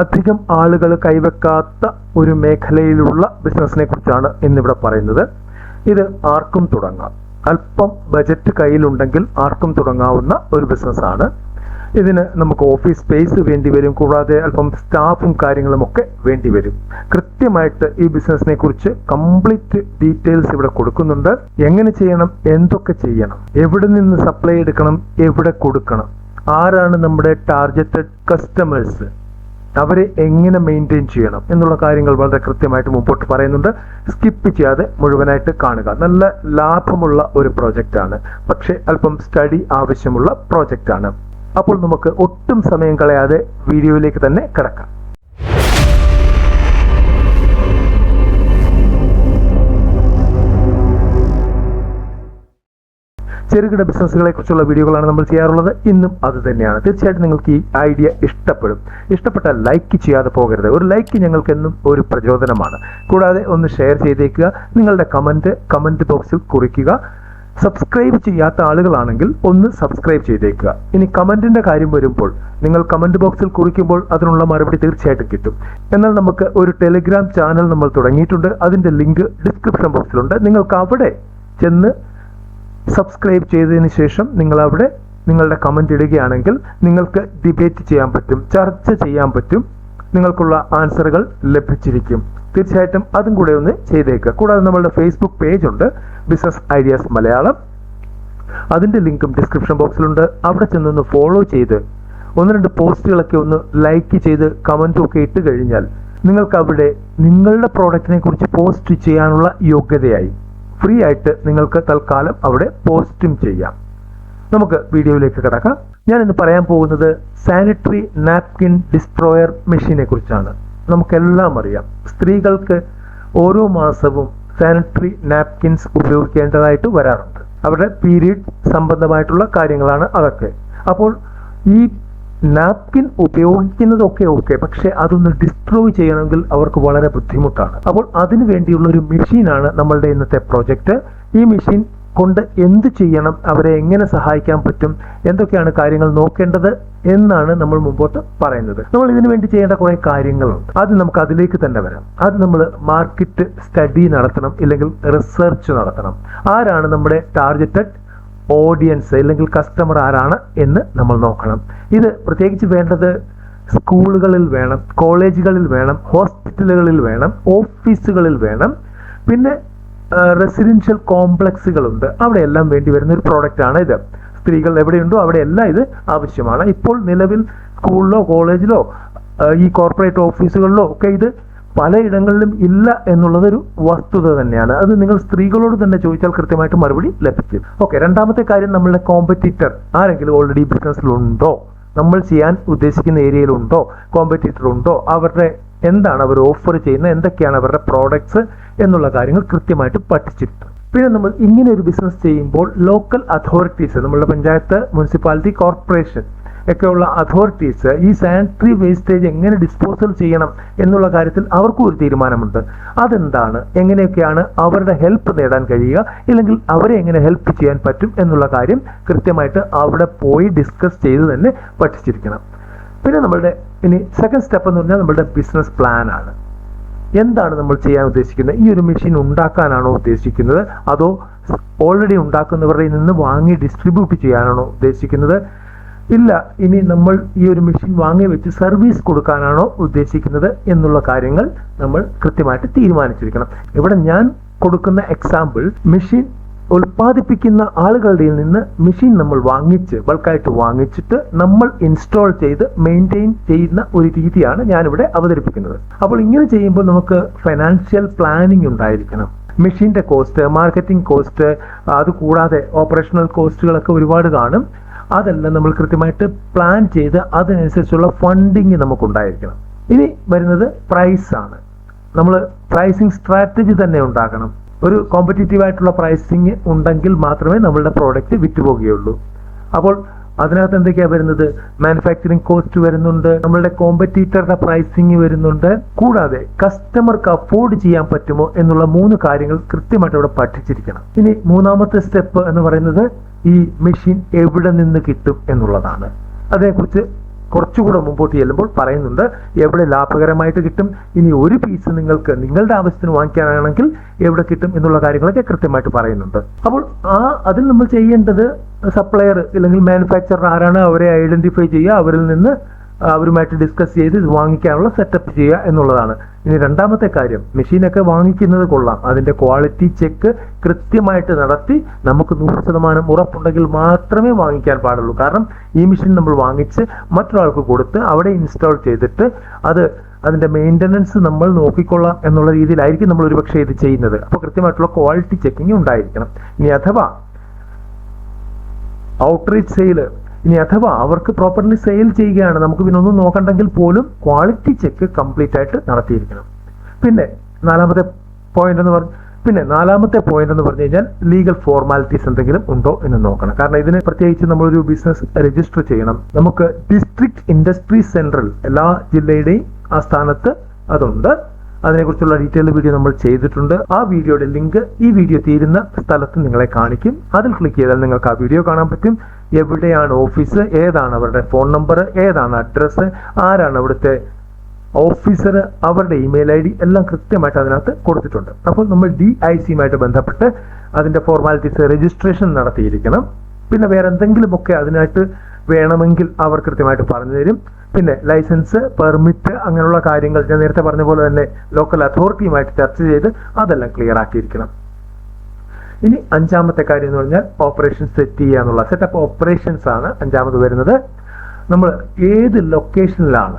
അധികം ആളുകൾ കൈവെക്കാത്ത ഒരു മേഖലയിലുള്ള ബിസിനസിനെ കുറിച്ചാണ് ഇന്നിവിടെ പറയുന്നത്. ഇത് ആർക്കും തുടങ്ങാം. അല്പം ബജറ്റ് കയ്യിലുണ്ടെങ്കിൽ ആർക്കും തുടങ്ങാവുന്ന ഒരു ബിസിനസ്സാണ് ഇതിന് നമുക്ക് ഓഫീസ് സ്പേസ് വേണ്ടി വരും കൂടാതെ അല്പം സ്റ്റാഫും കാര്യങ്ങളും ഒക്കെ വേണ്ടി വരും. കൃത്യമായിട്ട് ഈ ബിസിനസിനെ കുറിച്ച് കംപ്ലീറ്റ് ഡീറ്റെയിൽസ് ഇവിടെ കൊടുക്കുന്നുണ്ട്. എങ്ങനെ ചെയ്യണം എന്തൊക്കെ ചെയ്യണം എവിടെ നിന്ന് സപ്ലൈ എടുക്കണം എവിടെ കൊടുക്കണം ആരാണ് നമ്മുടെ ടാർഗറ്റഡ് കസ്റ്റമേഴ്സ് അവരെ എങ്ങനെ മെയിന്റെയിൻ ചെയ്യണം എന്നുള്ള കാര്യങ്ങൾ വളരെ കൃത്യമായിട്ട് മുമ്പോട്ട് പറയുന്നുണ്ട്. സ്കിപ്പ് ചെയ്യാതെ മുഴുവനായിട്ട് കാണുക. നല്ല ലാഭമുള്ള ഒരു പ്രോജക്റ്റ് ആണ്. പക്ഷേ അല്പം സ്റ്റഡി ആവശ്യമുള്ള പ്രോജക്റ്റ് ആണ്. അപ്പോൾ നമുക്ക് ഒട്ടും സമയം കളയാതെ വീഡിയോയിലേക്ക് തന്നെ കിടക്കാം. ചെറുകിട ബിസിനസ്സുകളെ കുറിച്ചുള്ള വീഡിയോകളാണ് നമ്മൾ ചെയ്യാറുള്ളത്. ഇന്നും അത് തന്നെയാണ്. തീർച്ചയായിട്ടും നിങ്ങൾക്ക് ഈ ഐഡിയ ഇഷ്ടപ്പെടും. ഇഷ്ടപ്പെട്ട ലൈക്ക് ചെയ്യാതെ പോകരുത്. ഒരു ലൈക്ക് ഞങ്ങൾക്ക് എന്നും ഒരു പ്രചോദനമാണ്. കൂടാതെ ഒന്ന് ഷെയർ ചെയ്തേക്കുക. നിങ്ങളുടെ കമന്റ് കമന്റ് ബോക്സിൽ കുറിക്കുക. സബ്സ്ക്രൈബ് ചെയ്യാത്ത ആളുകളാണെങ്കിൽ ഒന്ന് സബ്സ്ക്രൈബ് ചെയ്തേക്കുക. ഇനി കമന്റിന്റെ കാര്യം വരുമ്പോൾ നിങ്ങൾ കമന്റ് ബോക്സിൽ കുറിക്കുമ്പോൾ അതിനുള്ള മറുപടി തീർച്ചയായിട്ടും കിട്ടും. എന്നാൽ നമുക്ക് ഒരു ടെലിഗ്രാം ചാനൽ നമ്മൾ തുടങ്ങിയിട്ടുണ്ട്. അതിന്റെ ലിങ്ക് ഡിസ്ക്രിപ്ഷൻ ബോക്സിലുണ്ട് നിങ്ങൾക്ക് അവിടെ ചെന്ന് സബ്സ്ക്രൈബ് ചെയ്തതിന് ശേഷം നിങ്ങൾ അവിടെ നിങ്ങളുടെ കമന്റ് ഇടുകയാണെങ്കിൽ നിങ്ങൾക്ക് ഡിബേറ്റ് ചെയ്യാൻ പറ്റും ചർച്ച ചെയ്യാൻ പറ്റും നിങ്ങൾക്കുള്ള ആൻസറുകൾ ലഭിച്ചിരിക്കും. തീർച്ചയായിട്ടും അതും കൂടെ ഒന്ന് ചെയ്തേക്കുക കൂടാതെ നമ്മളുടെ ഫേസ്ബുക്ക് പേജ് ഉണ്ട് ബിസിനസ് ഐഡിയാസ് മലയാളം. അതിന്റെ ലിങ്കും ഡിസ്ക്രിപ്ഷൻ ബോക്സിലുണ്ട് അവിടെ ചെന്നൊന്ന് ഫോളോ ചെയ്ത് ഒന്ന് രണ്ട് പോസ്റ്റുകളൊക്കെ ഒന്ന് ലൈക്ക് ചെയ്ത് കമന്റും ഒക്കെ ഇട്ട് കഴിഞ്ഞാൽ നിങ്ങൾക്ക് അവിടെ നിങ്ങളുടെ പ്രോഡക്റ്റിനെ കുറിച്ച് പോസ്റ്റ് ചെയ്യാനുള്ള യോഗ്യതയായി. ഫ്രീ ആയിട്ട് നിങ്ങൾക്ക് തൽക്കാലം അവിടെ പോസ്റ്റും ചെയ്യാം. നമുക്ക് വീഡിയോയിലേക്ക് കിടക്കാം. ഞാൻ ഇന്ന് പറയാൻ പോകുന്നത് സാനിറ്ററി നാപ്കിൻ ഡിസ്ട്രോയർ മെഷീനെ കുറിച്ചാണ്. നമുക്കെല്ലാം അറിയാം. സ്ത്രീകൾക്ക് ഓരോ മാസവും സാനിറ്ററി നാപ്കിൻസ് ഉപയോഗിക്കേണ്ടതായിട്ട് വരാറുണ്ട്. അവരുടെ പീരീഡ് സംബന്ധമായിട്ടുള്ള കാര്യങ്ങളാണ് അതൊക്കെ. അപ്പോൾ ഈ നാപ്കിൻ ഉപയോഗിക്കുന്നതൊക്കെ ഓക്കെ പക്ഷെ അതൊന്ന് ഡിസ്ട്രോയ് ചെയ്യണമെങ്കിൽ അവർക്ക് വളരെ ബുദ്ധിമുട്ടാണ്. അപ്പോൾ അതിനു വേണ്ടിയുള്ള ഒരു മെഷീനാണ് നമ്മളുടെ ഇന്നത്തെ പ്രോജക്റ്റ് ഈ മെഷീൻ കൊണ്ട് എന്ത് ചെയ്യണം അവരെ എങ്ങനെ സഹായിക്കാൻ പറ്റും എന്തൊക്കെയാണ് കാര്യങ്ങൾ നോക്കേണ്ടത് എന്നാണ് നമ്മൾ മുമ്പോട്ട് പറയുന്നത്. നമ്മൾ ഇതിനു വേണ്ടി ചെയ്യേണ്ട കുറെ കാര്യങ്ങളുണ്ട്. അത് നമുക്ക് അതിലേക്ക് തന്നെ വരാം. അത് നമ്മൾ മാർക്കറ്റ് സ്റ്റഡി നടത്തണം ഇല്ലെങ്കിൽ റിസർച്ച് നടത്തണം. ആരാണ് നമ്മുടെ ടാർഗറ്റഡ് ഓഡിയൻസ് അല്ലെങ്കിൽ കസ്റ്റമർ ആരാണ് എന്ന് നമ്മൾ നോക്കണം. ഇത് പ്രത്യേകിച്ച് വേണ്ടത് സ്കൂളുകളിൽ വേണം കോളേജുകളിൽ വേണം ഹോസ്പിറ്റലുകളിൽ വേണം ഓഫീസുകളിൽ വേണം. പിന്നെ റെസിഡൻഷ്യൽ കോംപ്ലക്സുകളുണ്ട് അവിടെയെല്ലാം വേണ്ടി വരുന്ന ഒരു പ്രോഡക്റ്റ് ആണ് ഇത്. സ്ത്രീകൾ എവിടെയുണ്ടോ അവിടെയെല്ലാം ഇത് ആവശ്യമാണ്. ഇപ്പോൾ നിലവിൽ സ്കൂളിലോ കോളേജിലോ ഈ കോർപ്പറേറ്റ് ഓഫീസുകളിലോ ഒക്കെ ഇത് പലയിടങ്ങളിലും ഇല്ല എന്നുള്ളതൊരു വസ്തുത തന്നെയാണ്. അത് നിങ്ങൾ സ്ത്രീകളോട് തന്നെ ചോദിച്ചാൽ കൃത്യമായിട്ട് മറുപടി ലഭിക്കും. ഓക്കെ രണ്ടാമത്തെ കാര്യം നമ്മളുടെ കോമ്പറ്റീറ്റർ ആരെങ്കിലും ഓൾറെഡി ബിസിനസ്സിലുണ്ടോ നമ്മൾ ചെയ്യാൻ ഉദ്ദേശിക്കുന്ന ഏരിയയിലുണ്ടോ? കോമ്പറ്റീറ്റർ ഉണ്ടോ അവരുടെ എന്താണ് അവർ ഓഫർ ചെയ്യുന്നത്? എന്തൊക്കെയാണ് അവരുടെ പ്രോഡക്ട്സ് എന്നുള്ള കാര്യങ്ങൾ കൃത്യമായിട്ട് പഠിച്ചിട്ടുണ്ട്. പിന്നെ നമ്മൾ ഇങ്ങനെ ഒരു ബിസിനസ് ചെയ്യുമ്പോൾ ലോക്കൽ അതോറിറ്റീസ് നമ്മളുടെ പഞ്ചായത്ത് മുനിസിപ്പാലിറ്റി കോർപ്പറേഷൻ ഒക്കെയുള്ള അതോറിറ്റീസ് ഈ സാനിറ്ററി വേസ്റ്റേജ് എങ്ങനെ ഡിസ്പോസൽ ചെയ്യണം എന്നുള്ള കാര്യത്തിൽ അവർക്കും ഒരു തീരുമാനമുണ്ട്. അതെന്താണ്? എങ്ങനെയൊക്കെയാണ് അവരുടെ ഹെൽപ്പ് നേടാൻ കഴിയുക? ഇല്ലെങ്കിൽ അവരെ എങ്ങനെ ഹെൽപ്പ് ചെയ്യാൻ പറ്റും എന്നുള്ള കാര്യം കൃത്യമായിട്ട് അവിടെ പോയി ഡിസ്കസ് ചെയ്ത് തന്നെ പഠിച്ചിരിക്കണം. പിന്നെ നമ്മളുടെ ഇനി സെക്കൻഡ് സ്റ്റെപ്പ് എന്ന് പറഞ്ഞാൽ നമ്മളുടെ ബിസിനസ് പ്ലാൻ ആണ്. എന്താണ് നമ്മൾ ചെയ്യാൻ ഉദ്ദേശിക്കുന്നത്? ഈ ഒരു മെഷീൻ ഉണ്ടാക്കാനാണോ ഉദ്ദേശിക്കുന്നത്? അതോ ഓൾറെഡി ഉണ്ടാക്കുന്നവരുടെ നിന്ന് വാങ്ങി ഡിസ്ട്രിബ്യൂട്ട് ചെയ്യാനാണോ ഉദ്ദേശിക്കുന്നത്? ഇല്ല ഇനി നമ്മൾ ഈ ഒരു മെഷീൻ വാങ്ങി വെച്ച് സർവീസ് കൊടുക്കാനാണോ ഉദ്ദേശിക്കുന്നത് എന്നുള്ള കാര്യങ്ങൾ നമ്മൾ കൃത്യമായിട്ട് തീരുമാനിച്ചിരിക്കണം. ഇവിടെ ഞാൻ കൊടുക്കുന്ന എക്സാമ്പിൾ മെഷീൻ ഉൽപ്പാദിപ്പിക്കുന്ന ആളുകളുടെ നിന്ന് മെഷീൻ നമ്മൾ വാങ്ങിച്ച് ബൾക്കായിട്ട് വാങ്ങിച്ചിട്ട് നമ്മൾ ഇൻസ്റ്റാൾ ചെയ്ത് മെയിന്റെയിൻ ചെയ്യുന്ന ഒരു രീതിയാണ് ഞാനിവിടെ അവതരിപ്പിക്കുന്നത്. അപ്പോൾ ഇങ്ങനെ ചെയ്യുമ്പോൾ നമുക്ക് ഫൈനാൻഷ്യൽ പ്ലാനിംഗ് ഉണ്ടായിരിക്കണം. മെഷീന്റെ കോസ്റ്റ് മാർക്കറ്റിംഗ് കോസ്റ്റ് അതുകൂടാതെ ഓപ്പറേഷണൽ കോസ്റ്റുകളൊക്കെ ഒരുപാട് കാണും. അതെല്ലാം നമ്മൾ കൃത്യമായിട്ട് പ്ലാൻ ചെയ്ത് അതിനനുസരിച്ചുള്ള ഫണ്ടിങ് നമുക്കുണ്ടായിരിക്കണം. ഇനി വരുന്നത് പ്രൈസ് ആണ്. നമ്മൾ പ്രൈസിങ് സ്ട്രാറ്റജി തന്നെ ഉണ്ടാക്കണം. ഒരു കോമ്പറ്റീറ്റീവ് ആയിട്ടുള്ള പ്രൈസിങ് ഉണ്ടെങ്കിൽ മാത്രമേ നമ്മളുടെ പ്രോഡക്റ്റ് വിറ്റുപോകുകയുള്ളൂ അപ്പോൾ അതിനകത്ത് എന്തൊക്കെയാ വരുന്നത്? മാനുഫാക്ചറിങ് കോസ്റ്റ് വരുന്നുണ്ട്. നമ്മളുടെ കോമ്പറ്റീറ്ററുടെ പ്രൈസിങ് വരുന്നുണ്ട്. കൂടാതെ കസ്റ്റമർക്ക് അഫോർഡ് ചെയ്യാൻ പറ്റുമോ എന്നുള്ള മൂന്ന് കാര്യങ്ങൾ കൃത്യമായിട്ട് അവിടെ പഠിച്ചിരിക്കണം. ഇനി മൂന്നാമത്തെ സ്റ്റെപ്പ് എന്ന് പറയുന്നത് ഈ മെഷീൻ എവിടെ നിന്ന് കിട്ടും എന്നുള്ളതാണ്. അതേക്കുറിച്ച് കുറച്ചുകൂടെ മുമ്പോട്ട് ചെല്ലുമ്പോൾ പറയുന്നുണ്ട് എവിടെ ലാഭകരമായിട്ട് കിട്ടും ഇനി ഒരു പീസ് നിങ്ങൾക്ക് നിങ്ങളുടെ ആവശ്യത്തിന് വാങ്ങിക്കാനാണെങ്കിൽ എവിടെ കിട്ടും എന്നുള്ള കാര്യങ്ങളൊക്കെ കൃത്യമായിട്ട് പറയുന്നുണ്ട്. അപ്പോൾ ആ അതിൽ നമ്മൾ ചെയ്യേണ്ടത് സപ്ലയർ അല്ലെങ്കിൽ മാനുഫാക്ചറർ ആരാണ് അവരെ ഐഡന്റിഫൈ ചെയ്യുക അവരിൽ നിന്ന് അവരുമായിട്ട് ഡിസ്കസ് ചെയ്ത് ഇത് വാങ്ങിക്കാനുള്ള സെറ്റപ്പ് ചെയ്യുക എന്നുള്ളതാണ്. ഇനി രണ്ടാമത്തെ കാര്യം മെഷീനൊക്കെ വാങ്ങിക്കുന്നത് കൊള്ളാം. അതിന്റെ ക്വാളിറ്റി ചെക്ക് കൃത്യമായിട്ട് നടത്തി നമുക്ക് നൂറ് ശതമാനം ഉറപ്പുണ്ടെങ്കിൽ മാത്രമേ വാങ്ങിക്കാൻ പാടുള്ളൂ. കാരണം ഈ മെഷീൻ നമ്മൾ വാങ്ങിച്ച് മറ്റൊരാൾക്ക് കൊടുത്ത് അവിടെ ഇൻസ്റ്റാൾ ചെയ്തിട്ട് അത് അതിന്റെ മെയിന്റനൻസ് നമ്മൾ നോക്കിക്കൊള്ളാം എന്നുള്ള രീതിയിലായിരിക്കും നമ്മൾ ഒരുപക്ഷെ ഇത് ചെയ്യുന്നത്. അപ്പോൾ കൃത്യമായിട്ടുള്ള ക്വാളിറ്റി ചെക്കിങ് ഉണ്ടായിരിക്കണം. ഇനി അഥവാ ഔട്ട്റീച്ച് സെയിൽ ഇനി അഥവാ അവർക്ക് പ്രോപ്പർലി സെയിൽ ചെയ്യുകയാണ് നമുക്ക് പിന്നെ ഒന്നും നോക്കണ്ടെങ്കിൽ പോലും ക്വാളിറ്റി ചെക്ക് കംപ്ലീറ്റ് ആയിട്ട് നടത്തിയിരിക്കണം. പിന്നെ നാലാമത്തെ പോയിന്റ് എന്ന് പറഞ്ഞു പിന്നെ നാലാമത്തെ പോയിന്റ് എന്ന് പറഞ്ഞു കഴിഞ്ഞാൽ ലീഗൽ ഫോർമാലിറ്റീസ് എന്തെങ്കിലും ഉണ്ടോ എന്ന് നോക്കണം. കാരണം ഇതിന് പ്രത്യേകിച്ച് നമ്മളൊരു ബിസിനസ് രജിസ്റ്റർ ചെയ്യണം. നമുക്ക് ഡിസ്ട്രിക്ട് ഇൻഡസ്ട്രി സെൻട്രൽ എല്ലാ ജില്ലയുടെയും ആ സ്ഥാനത്ത് അതുണ്ട്. അതിനെക്കുറിച്ചുള്ള ഡീറ്റെയിൽ വീഡിയോ നമ്മൾ ചെയ്തിട്ടുണ്ട്. ആ വീഡിയോയുടെ ലിങ്ക് ഈ വീഡിയോ തീരുന്ന സ്ഥലത്ത് നിങ്ങളെ കാണിക്കും. അതിൽ ക്ലിക്ക് ചെയ്താൽ നിങ്ങൾക്ക് ആ വീഡിയോ കാണാൻ പറ്റും. എവിടെയാണ് ഓഫീസ് ഏതാണ് അവരുടെ ഫോൺ നമ്പർ ഏതാണ് അഡ്രസ്സ് ആരാണ് അവിടുത്തെ ഓഫീസർ അവരുടെ ഇമെയിൽ ഐ ഡി എല്ലാം കൃത്യമായിട്ട് അതിനകത്ത് കൊടുത്തിട്ടുണ്ട്. അപ്പോൾ നമ്മൾ ഡി ഐ സിയുമായിട്ട് ബന്ധപ്പെട്ട് അതിന്റെ ഫോർമാലിറ്റീസ് രജിസ്ട്രേഷൻ നടത്തിയിരിക്കണം. പിന്നെ വേറെ എന്തെങ്കിലുമൊക്കെ അതിനായിട്ട് വേണമെങ്കിൽ അവർ കൃത്യമായിട്ട് പറഞ്ഞു തരും. പിന്നെ ലൈസൻസ് പെർമിറ്റ് അങ്ങനെയുള്ള കാര്യങ്ങൾ ഞാൻ നേരത്തെ പറഞ്ഞ പോലെ തന്നെ ലോക്കൽ അതോറിറ്റിയുമായിട്ട് ചർച്ച ചെയ്ത് അതെല്ലാം ക്ലിയർ ആക്കിയിരിക്കണം. ഇനി അഞ്ചാമത്തെ കാര്യം എന്ന് പറഞ്ഞാൽ ഓപ്പറേഷൻ സെറ്റ് ചെയ്യുക എന്നുള്ള സെറ്റപ്പ് ഓപ്പറേഷൻസ് ആണ് അഞ്ചാമത് വരുന്നത്. നമ്മൾ ഏത് ലൊക്കേഷനിലാണ്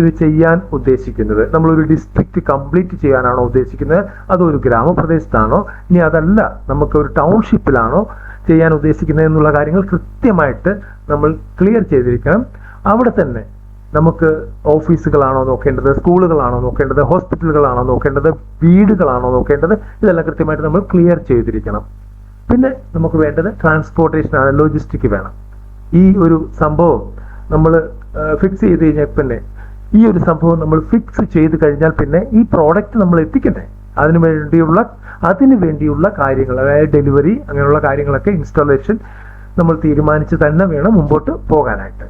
ഇത് ചെയ്യാൻ ഉദ്ദേശിക്കുന്നത്? നമ്മൾ ഒരു ഡിസ്ട്രിക്റ്റ് കംപ്ലീറ്റ് ചെയ്യാനാണോ ഉദ്ദേശിക്കുന്നത്? അതോ ഒരു ഗ്രാമപ്രദേശത്താണോ? ഇനി അതല്ല നമുക്ക് ഒരു ടൗൺഷിപ്പിലാണോ ചെയ്യാൻ ഉദ്ദേശിക്കുന്നത് എന്നുള്ള കാര്യങ്ങൾ കൃത്യമായിട്ട് നമ്മൾ ക്ലിയർ ചെയ്തിരിക്കണം. അവിടെ തന്നെ നമുക്ക് ഓഫീസുകളാണോ നോക്കേണ്ടത് സ്കൂളുകളാണോ നോക്കേണ്ടത് ഹോസ്പിറ്റലുകളാണോ നോക്കേണ്ടത് വീടുകളാണോ നോക്കേണ്ടത് ഇതെല്ലാം കൃത്യമായിട്ട് നമ്മൾ ക്ലിയർ ചെയ്തിരിക്കണം. പിന്നെ നമുക്ക് വേണ്ടത് ട്രാൻസ്പോർട്ടേഷൻ ആണ് ലോജിസ്റ്റിക് വേണം. ഈ ഒരു സംഭവം നമ്മൾ ഫിക്സ് ചെയ്ത് കഴിഞ്ഞാൽ പിന്നെ ഈ ഒരു സംഭവം നമ്മൾ ഫിക്സ് ചെയ്ത് കഴിഞ്ഞാൽ പിന്നെ ഈ പ്രോഡക്റ്റ് നമ്മൾ എത്തിക്കണ്ടേ അതിനു വേണ്ടിയുള്ള അതിനു വേണ്ടിയുള്ള കാര്യങ്ങൾ അതായത് ഡെലിവറി അങ്ങനെയുള്ള കാര്യങ്ങളൊക്കെ ഇൻസ്റ്റാളേഷൻ നമ്മൾ തീരുമാനിച്ച് തന്നെ വേണം മുമ്പോട്ട് പോകാനായിട്ട്.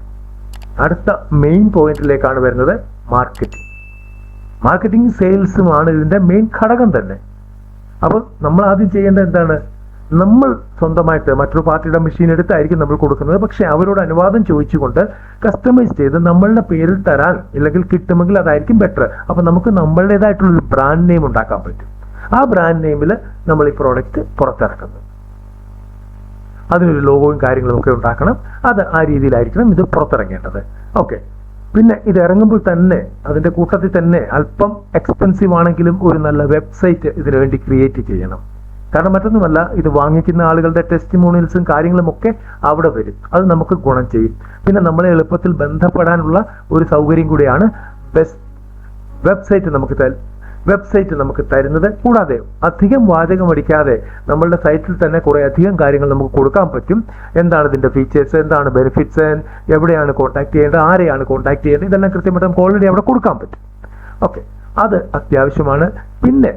അടുത്ത മെയിൻ പോയിന്റിലേക്കാണ് വരുന്നത് മാർക്കറ്റിംഗ് മാർക്കറ്റിംഗ് സെയിൽസുമാണ് ഇതിന്റെ മെയിൻ ഘടകം തന്നെ. അപ്പോൾ നമ്മൾ ആദ്യം ചെയ്യേണ്ടത് എന്താണ്? നമ്മൾ സ്വന്തമായിട്ട് മറ്റൊരു പാർട്ടിയുടെ മെഷീൻ എടുത്തായിരിക്കും നമ്മൾ കൊടുക്കുന്നത്. പക്ഷെ അവരോട് അനുവാദം ചോദിച്ചുകൊണ്ട് കസ്റ്റമൈസ് ചെയ്ത് നമ്മളുടെ പേരിൽ തരാൻ ഇല്ലെങ്കിൽ കിട്ടുമെങ്കിൽ അതായിരിക്കും ബെറ്റർ അപ്പൊ നമുക്ക് നമ്മളുടേതായിട്ടുള്ള ഒരു ബ്രാൻഡ് നെയിം ഉണ്ടാക്കാൻ പറ്റും. ആ ബ്രാൻഡ് നെയിമിൽ നമ്മൾ ഈ പ്രോഡക്റ്റ് പുറത്തിറക്കുന്നത് അതിനൊരു ലോഗോയും കാര്യങ്ങളും ഒക്കെ ഉണ്ടാക്കണം. അത് ആ രീതിയിലായിരിക്കണം ഇത് പുറത്തിറങ്ങേണ്ടത്. ഓക്കെ പിന്നെ ഇത് ഇറങ്ങുമ്പോൾ തന്നെ അതിന്റെ കൂട്ടത്തിൽ തന്നെ അല്പം എക്സ്പെൻസീവ് ആണെങ്കിലും ഒരു നല്ല വെബ്സൈറ്റ് ഇതിനു വേണ്ടി ക്രിയേറ്റ് ചെയ്യണം. കാരണം മറ്റൊന്നുമല്ല ഇത് വാങ്ങിക്കുന്ന ആളുകളുടെ ടെസ്റ്റിമോണിയൽസും കാര്യങ്ങളും ഒക്കെ അവിടെ വരും. അത് നമുക്ക് ഗുണം ചെയ്യും. പിന്നെ നമ്മളെ എളുപ്പത്തിൽ ബന്ധപ്പെടാനുള്ള ഒരു സൗകര്യം കൂടിയാണ് ബെസ്റ്റ് വെബ്സൈറ്റ് നമുക്ക് വെബ്സൈറ്റ് നമുക്ക് തരുന്നത്. കൂടാതെ അധികം വാചകം അടിക്കാതെ നമ്മളുടെ സൈറ്റിൽ തന്നെ കുറെ അധികം കാര്യങ്ങൾ നമുക്ക് കൊടുക്കാൻ പറ്റും. എന്താണ് ഇതിന്റെ ഫീച്ചേഴ്സ് എന്താണ് ബെനിഫിറ്റ്സ് എവിടെയാണ് കോൺടാക്ട് ചെയ്യേണ്ടത് ആരെയാണ് കോൺടാക്ട് ചെയ്യേണ്ടത് ഇതെല്ലാം കൃത്യമായിട്ട് നമുക്ക് ഓൾറെഡി അവിടെ കൊടുക്കാൻ പറ്റും. ഓക്കെ അത് അത്യാവശ്യമാണ്. പിന്നെ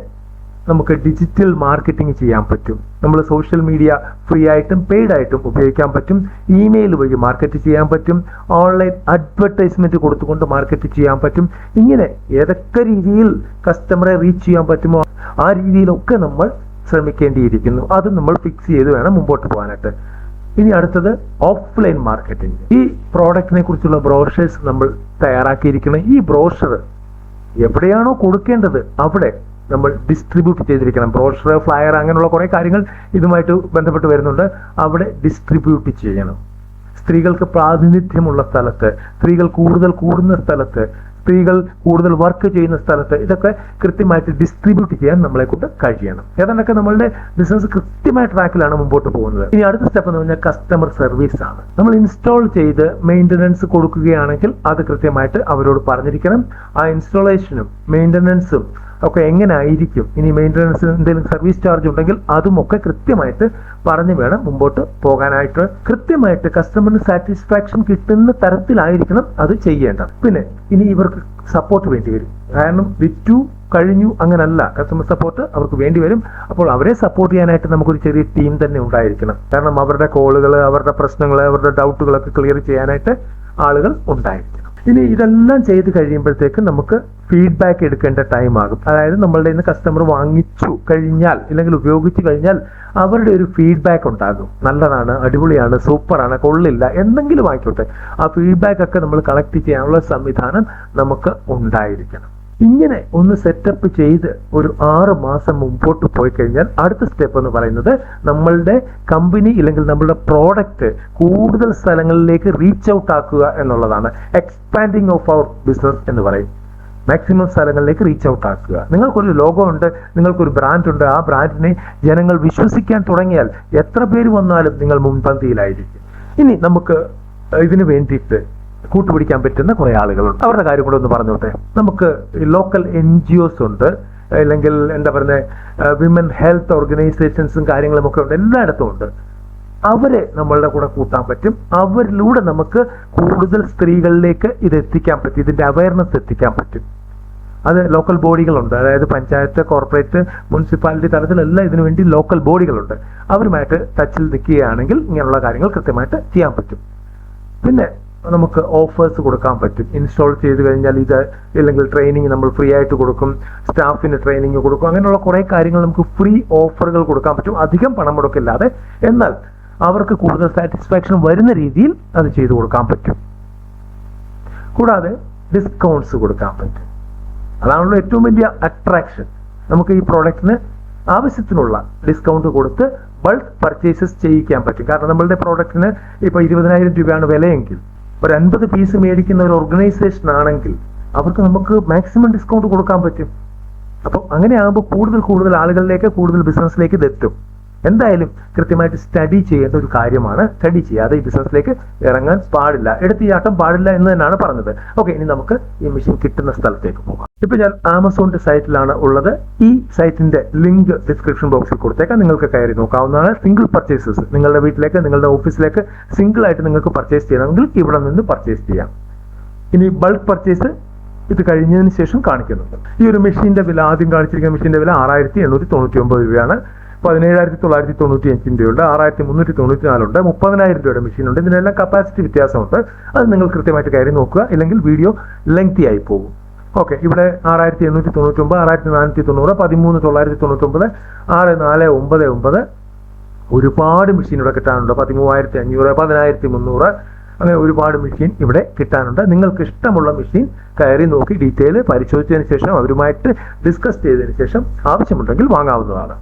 നമുക്ക് ഡിജിറ്റൽ മാർക്കറ്റിംഗ് ചെയ്യാൻ പറ്റും. നമ്മൾ സോഷ്യൽ മീഡിയ ഫ്രീ ആയിട്ടും പെയ്ഡ് ആയിട്ടും ഉപയോഗിക്കാൻ പറ്റും. ഇമെയിൽ വഴി മാർക്കറ്റ് ചെയ്യാൻ പറ്റും. ഓൺലൈൻ അഡ്വർടൈസ്മെന്റ് കൊടുത്തുകൊണ്ട് മാർക്കറ്റ് ചെയ്യാൻ പറ്റും. ഇങ്ങനെ ഏതൊക്കെ രീതിയിൽ കസ്റ്റമറെ റീച്ച് ചെയ്യാൻ പറ്റുമോ ആ രീതിയിലൊക്കെ നമ്മൾ ശ്രമിക്കേണ്ടിയിരിക്കുന്നു. അത് നമ്മൾ ഫിക്സ് ചെയ്ത് വേണം മുമ്പോട്ട് പോകാനായിട്ട്. ഇനി അടുത്തത് ഓഫ്ലൈൻ മാർക്കറ്റിംഗ് ഈ പ്രോഡക്റ്റിനെ കുറിച്ചുള്ള ബ്രോഷേഴ്സ് നമ്മൾ തയ്യാറാക്കിയിരിക്കണം ഈ ബ്രോഷർ എവിടെയാണോ കൊടുക്കേണ്ടത് അവിടെ നമ്മൾ ഡിസ്ട്രിബ്യൂട്ട് ചെയ്തിരിക്കണം. ബ്രോഷർ ഫ്ലയർ അങ്ങനെയുള്ള കുറേ കാര്യങ്ങൾ ഇതുമായിട്ട് ബന്ധപ്പെട്ട് വരുന്നുണ്ട്. അവിടെ ഡിസ്ട്രിബ്യൂട്ട് ചെയ്യണം. സ്ത്രീകൾക്ക് പ്രാതിനിധ്യമുള്ള സ്ഥലത്ത് സ്ത്രീകൾ കൂടുതൽ കൂടുന്ന സ്ഥലത്ത് സ്ത്രീകൾ കൂടുതൽ വർക്ക് ചെയ്യുന്ന സ്ഥലത്ത് ഇതൊക്കെ കൃത്യമായിട്ട് ഡിസ്ട്രിബ്യൂട്ട് ചെയ്യാൻ നമ്മളെ കൊണ്ട് കഴിയണം. ഏതാണ്ടൊക്കെ നമ്മളുടെ ബിസിനസ് കൃത്യമായ ട്രാക്കിലാണ് മുമ്പോട്ട് പോകുന്നത്. ഇനി അടുത്ത സ്റ്റെപ്പ് എന്ന് പറഞ്ഞാൽ കസ്റ്റമർ സർവീസ് ആണ്. നമ്മൾ ഇൻസ്റ്റാൾ ചെയ്ത് മെയിന്റനൻസ് കൊടുക്കുകയാണെങ്കിൽ അത് കൃത്യമായിട്ട് അവരോട് പറഞ്ഞിരിക്കണം. ആ ഇൻസ്റ്റാളേഷനും മെയിന്റനൻസും ഒക്കെ എങ്ങനെ ആയിരിക്കും ഇനി മെയിന്റനൻസ് എന്തെങ്കിലും സർവീസ് ചാർജ് ഉണ്ടെങ്കിൽ അതുമൊക്കെ കൃത്യമായിട്ട് പറഞ്ഞു വേണം മുമ്പോട്ട് പോകാനായിട്ട്. കൃത്യമായിട്ട് കസ്റ്റമറിന് സാറ്റിസ്ഫാക്ഷൻ കിട്ടുന്ന തരത്തിലായിരിക്കണം അത് ചെയ്യേണ്ടത്. പിന്നെ ഇനി ഇവർക്ക് സപ്പോർട്ട് വേണ്ടി വരും. കാരണം വിറ്റു കഴിഞ്ഞു അങ്ങനല്ല. കസ്റ്റമർ സപ്പോർട്ട് അവർക്ക് വേണ്ടി വരും. അപ്പോൾ അവരെ സപ്പോർട്ട് ചെയ്യാനായിട്ട് നമുക്കൊരു ചെറിയ ടീം തന്നെ ഉണ്ടായിരിക്കണം. കാരണം അവരുടെ കോളുകൾ അവരുടെ പ്രശ്നങ്ങൾ അവരുടെ ഡൗട്ടുകളൊക്കെ ക്ലിയർ ചെയ്യാനായിട്ട് ആളുകൾ ഉണ്ടായിരിക്കണം. ഇനി ഇതെല്ലാം ചെയ്ത് കഴിയുമ്പോഴത്തേക്ക് നമുക്ക് ഫീഡ്ബാക്ക് എടുക്കേണ്ട ടൈം ആകും. അതായത് നമ്മളുടെ ഇന്ന് കസ്റ്റമർ വാങ്ങിച്ചു കഴിഞ്ഞാൽ അല്ലെങ്കിൽ ഉപയോഗിച്ചു കഴിഞ്ഞാൽ അവരുടെ ഒരു ഫീഡ്ബാക്ക് ഉണ്ടാകും. നല്ലതാണ് അടിപൊളിയാണ് സൂപ്പറാണ് കൊള്ളില്ല എന്തെങ്കിലും ആയിക്കോട്ടെ. ആ ഫീഡ്ബാക്ക് ഒക്കെ നമ്മൾ കളക്ട് ചെയ്യാനുള്ള സംവിധാനം നമുക്ക് ഉണ്ടായിരിക്കണം. ഇങ്ങനെ ഒന്ന് സെറ്റപ്പ് ചെയ്ത് ഒരു ആറ് മാസം മുമ്പോട്ട് പോയി കഴിഞ്ഞാൽ അടുത്ത സ്റ്റെപ്പ് എന്ന് പറയുന്നത് നമ്മളുടെ കമ്പനി ഇല്ലെങ്കിൽ നമ്മളുടെ പ്രോഡക്റ്റ് കൂടുതൽ സ്ഥലങ്ങളിലേക്ക് റീച്ച് ഔട്ട് ആക്കുക എന്നുള്ളതാണ്. എക്സ്പാൻഡിങ് ഓഫ് അവർ ബിസിനസ് എന്ന് പറയും. മാക്സിമം സ്ഥലങ്ങളിലേക്ക് റീച്ച് ഔട്ട് ആക്കുക. നിങ്ങൾക്കൊരു ലോഗോ ഉണ്ട് നിങ്ങൾക്കൊരു ബ്രാൻഡ് ഉണ്ട് ആ ബ്രാൻഡിനെ ജനങ്ങൾ വിശ്വസിക്കാൻ തുടങ്ങിയാൽ എത്ര പേര് വന്നാലും നിങ്ങൾ മുൻപന്തിയിലായിരിക്കും. ഇനി നമുക്ക് ഇതിനു വേണ്ടിയിട്ട് കൂട്ടുപിടിക്കാൻ പറ്റുന്ന കുറെ ആളുകളുണ്ട്. അവരുടെ കാര്യം കൂടെ ഒന്ന് പറഞ്ഞോട്ടെ. നമുക്ക് ലോക്കൽ എൻ ജി ഒസ് ഉണ്ട് അല്ലെങ്കിൽ എന്താ പറയുന്നത് വിമൻ ഹെൽത്ത് ഓർഗനൈസേഷൻസും കാര്യങ്ങളും ഒക്കെ ഉണ്ട് എല്ലായിടത്തും ഉണ്ട്. അവരെ നമ്മളുടെ കൂടെ കൂട്ടാൻ പറ്റും. അവരിലൂടെ നമുക്ക് കൂടുതൽ സ്ത്രീകളിലേക്ക് ഇത് എത്തിക്കാൻ പറ്റും. ഇതിന്റെ അവയർനെസ് എത്തിക്കാൻ പറ്റും. അത് ലോക്കൽ ബോഡികളുണ്ട്. അതായത് പഞ്ചായത്ത് കോർപ്പറേറ്റ് മുനിസിപ്പാലിറ്റി തലത്തിലെല്ലാം ഇതിനു വേണ്ടി ലോക്കൽ ബോഡികളുണ്ട്. അവരുമായിട്ട് ടച്ചിൽ നിൽക്കുകയാണെങ്കിൽ ഇങ്ങനെയുള്ള കാര്യങ്ങൾ കൃത്യമായിട്ട് ചെയ്യാൻ പറ്റും. പിന്നെ നമുക്ക് ഓഫേഴ്സ് കൊടുക്കാൻ പറ്റും. ഇൻസ്റ്റാൾ ചെയ്ത് കഴിഞ്ഞാൽ ഇത് ഇല്ലെങ്കിൽ ട്രെയിനിങ് നമ്മൾ ഫ്രീ ആയിട്ട് കൊടുക്കും. സ്റ്റാഫിന് ട്രെയിനിങ് കൊടുക്കും. അങ്ങനെയുള്ള കുറേ കാര്യങ്ങൾ നമുക്ക് ഫ്രീ ഓഫറുകൾ കൊടുക്കാൻ പറ്റും. അധികം പണം മുടക്കില്ലാതെ. എന്നാൽ അവർക്ക് കൂടുതൽ സാറ്റിസ്ഫാക്ഷൻ വരുന്ന രീതിയിൽ അത് ചെയ്തു കൊടുക്കാൻ പറ്റും. കൂടാതെ ഡിസ്കൗണ്ട്സ് കൊടുക്കാൻ പറ്റും. അതാണല്ലോ ഏറ്റവും വലിയ അട്രാക്ഷൻ നമുക്ക് ഈ പ്രോഡക്റ്റിന് ആവശ്യത്തിനുള്ള ഡിസ്കൗണ്ട് കൊടുത്ത് ബൾക്ക് പർച്ചേസസ് ചെയ്യിക്കാൻ പറ്റും. കാരണം നമ്മളുടെ പ്രോഡക്റ്റിന് ഇപ്പോൾ ഇരുപതിനായിരം രൂപയാണ് വിലയെങ്കിൽ ഒരു അൻപത് പീസ് മേടിക്കുന്ന ഒരു ഓർഗനൈസേഷൻ ആണെങ്കിൽ അവർക്ക് നമുക്ക് മാക്സിമം ഡിസ്കൗണ്ട് കൊടുക്കാൻ പറ്റും. അപ്പോൾ അങ്ങനെയാകുമ്പോൾ കൂടുതൽ കൂടുതൽ ആളുകളിലേക്ക് കൂടുതൽ ബിസിനസ്സിലേക്ക് ഇത് എത്തും. എന്തായാലും കൃത്യമായിട്ട് സ്റ്റഡി ചെയ്യേണ്ട ഒരു കാര്യമാണ് സ്റ്റഡി ചെയ്യാതെ ഈ ബിസിനസ്സിലേക്ക് ഇറങ്ങാൻ പാടില്ല. എടുത്തിയാട്ടം പാടില്ല എന്ന് തന്നെയാണ് പറഞ്ഞത്. ഓക്കെ ഇനി നമുക്ക് ഈ മെഷീൻ കിട്ടുന്ന സ്ഥലത്തേക്ക് പോകാം. ഇപ്പൊ ഞാൻ ആമസോണിന്റെ സൈറ്റിലാണ് ഉള്ളത്. ഈ സൈറ്റിന്റെ ലിങ്ക് ഡിസ്ക്രിപ്ഷൻ ബോക്സിൽ കൊടുത്തേക്കാം. നിങ്ങൾക്ക് കയറി നോക്കാവുന്നതാണ്. സിംഗിൾ പർച്ചേസസ് നിങ്ങളുടെ വീട്ടിലേക്ക് നിങ്ങളുടെ ഓഫീസിലേക്ക് സിംഗിൾ ആയിട്ട് നിങ്ങൾക്ക് പർച്ചേസ് ചെയ്യണമെങ്കിൽ ഇവിടെ നിന്ന് പർച്ചേസ് ചെയ്യാം. ഇനി ബൾക്ക് പർച്ചേസ് ഇത് കഴിഞ്ഞതിന് ശേഷം കാണിക്കുന്നുണ്ട്. ഈ ഒരു മെഷീന്റെ വില ആദ്യം കാണിച്ചിരിക്കുന്ന മെഷീന്റെ വില ആറായിരത്തി എണ്ണൂറ്റി തൊണ്ണൂറ്റി ഒമ്പത് രൂപയാണ്. പതിനേഴായിരത്തി തൊള്ളായിരത്തി തൊണ്ണൂറ്റി അഞ്ചിന്റെയുണ്ട് ആറായിരത്തി മുന്നൂറ്റി തൊണ്ണൂറ്റി നാലുണ്ട് മുപ്പതിനായിരം രൂപയുടെ മെഷീൻ ഉണ്ട് ഇതിനെല്ലാം കപ്പാസിറ്റി വ്യത്യാസമുണ്ട്. അത് നിങ്ങൾ കൃത്യമായിട്ട് കയറി നോക്കുക ഇല്ലെങ്കിൽ വീഡിയോ ലെങ്തി ആയി പോകും. ഓക്കെ ഇവിടെ ആറായിരത്തി എണ്ണൂറ്റി തൊണ്ണൂറ്റി ഒമ്പത് ആറായിരത്തി നാനൂറ്റി തൊണ്ണൂറ് പതിമൂന്ന് തൊള്ളായിരത്തി തൊണ്ണൂറ്റി ഒമ്പത് ആറ് നാല് ഒമ്പത് ഒമ്പത്. ഒരുപാട് മെഷീൻ ഇവിടെ കിട്ടാനുണ്ട്. പതിമൂവായിരത്തി അഞ്ഞൂറ് പതിനായിരത്തി മുന്നൂറ് അങ്ങനെ ഒരുപാട് മെഷീൻ ഇവിടെ കിട്ടാനുണ്ട്. നിങ്ങൾക്ക് ഇഷ്ടമുള്ള മെഷീൻ കയറി നോക്കി ഡീറ്റെയിൽ പരിശോധിച്ചതിന് ശേഷം അവരുമായിട്ട് ഡിസ്കസ് ചെയ്തതിന് ശേഷം ആവശ്യമുണ്ടെങ്കിൽ വാങ്ങാവുന്നതാണ്.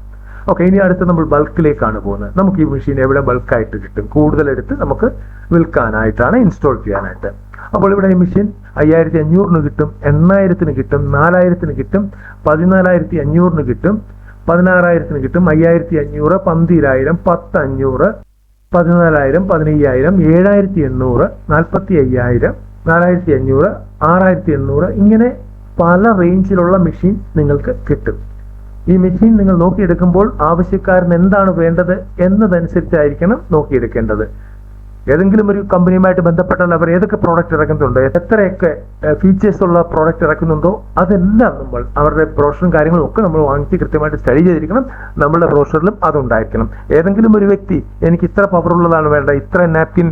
ഓക്കെ ഇനി അടുത്ത് നമ്മൾ ബൾക്കിലേക്കാണ് പോകുന്നത്. നമുക്ക് ഈ മെഷീൻ എവിടെ ബൾക്കായിട്ട് കിട്ടും? കൂടുതൽ എടുത്ത് നമുക്ക് വിൽക്കാനായിട്ടാണ് ഇൻസ്റ്റാൾ ചെയ്യാനായിട്ട്. അപ്പോൾ ഇവിടെ ഈ മെഷീൻ അയ്യായിരത്തി അഞ്ഞൂറിന് കിട്ടും എണ്ണായിരത്തിന് കിട്ടും നാലായിരത്തിന് കിട്ടും പതിനാലായിരത്തി അഞ്ഞൂറിന് കിട്ടും പതിനാറായിരത്തിന് കിട്ടും അയ്യായിരത്തി അഞ്ഞൂറ് പന്തിരായിരം പത്ത് അഞ്ഞൂറ് പതിനാലായിരം പതിനയ്യായിരം ഏഴായിരത്തി എണ്ണൂറ് നാൽപ്പത്തി അയ്യായിരം നാലായിരത്തി അഞ്ഞൂറ് ആറായിരത്തി എണ്ണൂറ് ഇങ്ങനെ പല റേഞ്ചിലുള്ള മെഷീൻ നിങ്ങൾക്ക് കിട്ടും. ഈ മെഷീൻ നിങ്ങൾ നോക്കിയെടുക്കുമ്പോൾ ആവശ്യക്കാരന് എന്താണ് വേണ്ടത് എന്നതനുസരിച്ചായിരിക്കണം നോക്കിയെടുക്കേണ്ടത്. ഏതെങ്കിലും ഒരു കമ്പനിയുമായിട്ട് ബന്ധപ്പെട്ടാൽ അവർ ഏതൊക്കെ പ്രോഡക്റ്റ് ഇറക്കുന്നുണ്ടോ എത്രയൊക്കെ ഫീച്ചേഴ്സ് ഉള്ള പ്രോഡക്റ്റ് ഇറക്കുന്നുണ്ടോ അതെല്ലാം നമ്മൾ അവരുടെ ബ്രോഷറും കാര്യങ്ങളും ഒക്കെ നമ്മൾ വാങ്ങിച്ച് കൃത്യമായിട്ട് സ്റ്റഡി ചെയ്തിരിക്കണം. നമ്മളുടെ ബ്രോഷറിലും അതുണ്ടായിരിക്കണം. ഏതെങ്കിലും ഒരു വ്യക്തി എനിക്ക് ഇത്ര പവർ ഉള്ളതാണ് വേണ്ടത് ഇത്ര നാപ്കിൻ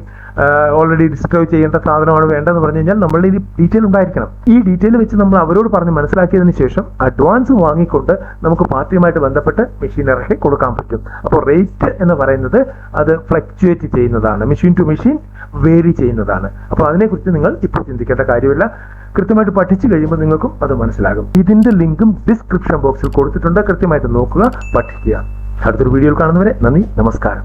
ഓൾറെഡി ഡിസ്ക്രൈബ് ചെയ്യേണ്ട സാധനമാണ് വേണ്ടതെന്ന് പറഞ്ഞു കഴിഞ്ഞാൽ നമ്മളുടെ ഈ ഡീറ്റെയിൽ ഉണ്ടായിരിക്കണം. ഈ ഡീറ്റെയിൽ വെച്ച് നമ്മൾ അവരോട് പറഞ്ഞ് മനസ്സിലാക്കിയതിന് ശേഷം അഡ്വാൻസ് വാങ്ങിക്കൊണ്ട് നമുക്ക് പാർട്ടിയുമായിട്ട് ബന്ധപ്പെട്ട് മെഷീൻ ഇറക്കി കൊടുക്കാൻ പറ്റും. അപ്പോൾ റേറ്റ് എന്ന് പറയുന്നത് അത് ഫ്ലക്ച്വേറ്റ് ചെയ്യുന്നതാണ്. മെഷീൻ ടു മെഷീൻ വേരി ചെയ്യുന്നതാണ്. അപ്പോൾ അതിനെക്കുറിച്ച് നിങ്ങൾ ഇപ്പോൾ ചിന്തിക്കേണ്ട കാര്യമില്ല. കൃത്യമായിട്ട് പഠിച്ചു കഴിയുമ്പോൾ നിങ്ങൾക്കും അത് മനസ്സിലാകും. ഇതിന്റെ ലിങ്കും ഡിസ്ക്രിപ്ഷൻ ബോക്സിൽ കൊടുത്തിട്ടുണ്ട്. കൃത്യമായിട്ട് നോക്കുക പഠിക്കുക. അടുത്തൊരു വീഡിയോയിൽ കാണുന്നവരെ നന്ദി നമസ്കാരം.